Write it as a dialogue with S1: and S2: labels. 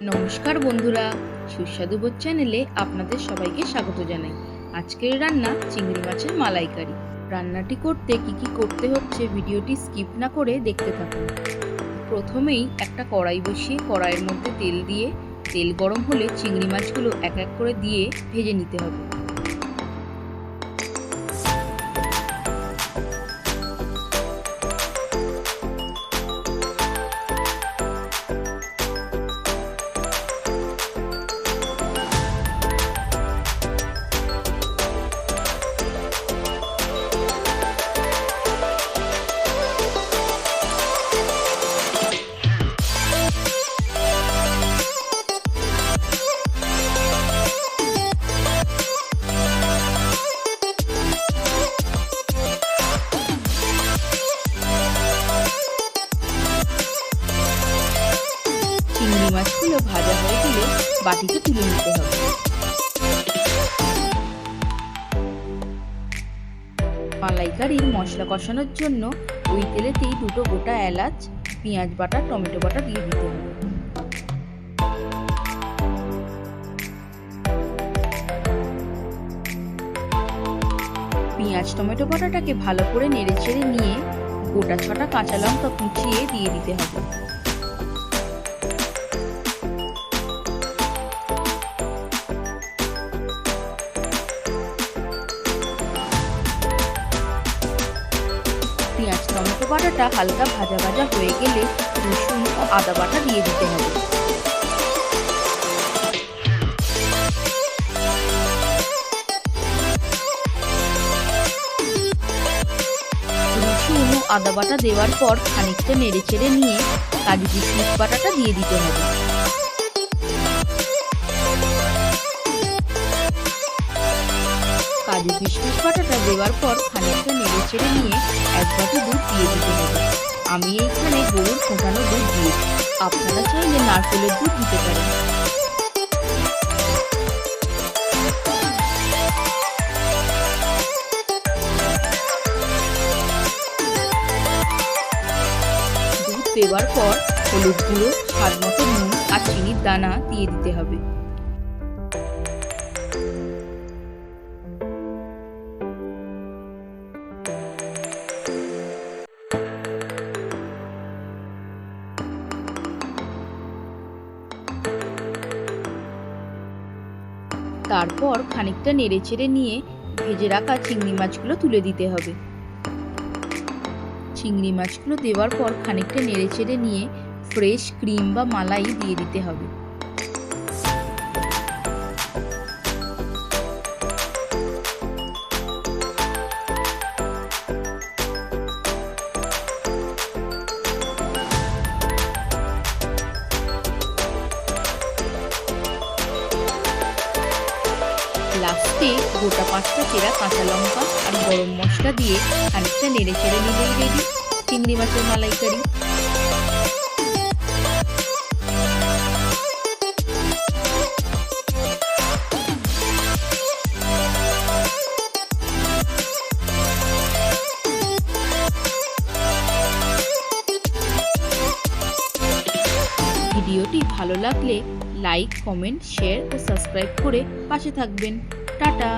S1: নমস্কার বন্ধুরা, সুস্বাদু বোধ চ্যানেলে আপনাদের সবাইকে স্বাগত জানাই। আজকের রান্না চিংড়ি মাছের মালাইকারি। রান্নাটি করতে কি কি করতে হচ্ছে ভিডিওটি স্কিপ না করে দেখতে থাকুন। প্রথমেই একটা কড়াই বসিয়ে কড়াইয়ের মধ্যে তেল দিয়ে, তেল গরম হলে চিংড়ি মাছগুলো এক এক করে দিয়ে ভেজে নিতে হবে। চিংড়ি মাছগুলো ভাজা হয়ে গেলে বাটিতে তুলে নিতে হবে। মালাইকারির মশলা কষানোর জন্য ওই তেলেতেই দুটো গোটা এলাচ, পেঁয়াজ বাটা, টমেটো বাটা দিয়ে দিতে হবে। পেঁয়াজ, টমেটো বাটাটাকে ভালো করে নেড়ে চেড়ে নিয়ে গোটা ছটা কাঁচা লঙ্কা কুচিয়ে দিয়ে দিতে হবে। টমেটো বাটাটা হালকা ভাজা ভাজা হয়ে গেলে রসুন ও আদা বাটা দিয়ে দিতে হবে। রসুন ও আদা বাটা দেওয়ার পর খানিকটা নেড়ে চেড়ে নিয়ে কাজু কিশমিশ বাটাটা দিয়ে দিতে হবে। কাজু কিশমিশ বাটাটা দেওয়ার পর খানিকটা নেড়ে চেড়ে নিয়ে এক বাটি দুধ দিয়ে দিতে হবে। আমি এইখানে গরুর ফোটানো দুধ দিয়েছি। আপনারা চাইলে নারকেলের দুধ দিতে পারেন। দেওয়ার পর হলুদ গুঁড়ো, স্বাদ মতো নুন আর চিনির দানা দিয়ে দিতে হবে। তারপর খানিকটা নেড়ে চেড়ে নিয়ে ভেজে রাখা চিংড়ি মাছগুলো তুলে দিতে হবে। চিংড়ি মাছগুলো দেওয়ার পর খানিকটা নেড়ে চেড়ে নিয়ে ফ্রেশ ক্রিম বা মালাই দিয়ে দিতে হবে। লাস্টে গোটা পাঁচটা চেরা কাঁচা লঙ্কা আর গরম মশলা দিয়ে খানিকটা নেড়ে চেড়ে নিলেই রেডি চিংড়ি মাছের মালাইকারি। ভিডিওটি ভালো লাগলে লাইক কমেন্ট শেয়ার ও সাবস্ক্রাইব করে পাশে থাকবেন। টাটা।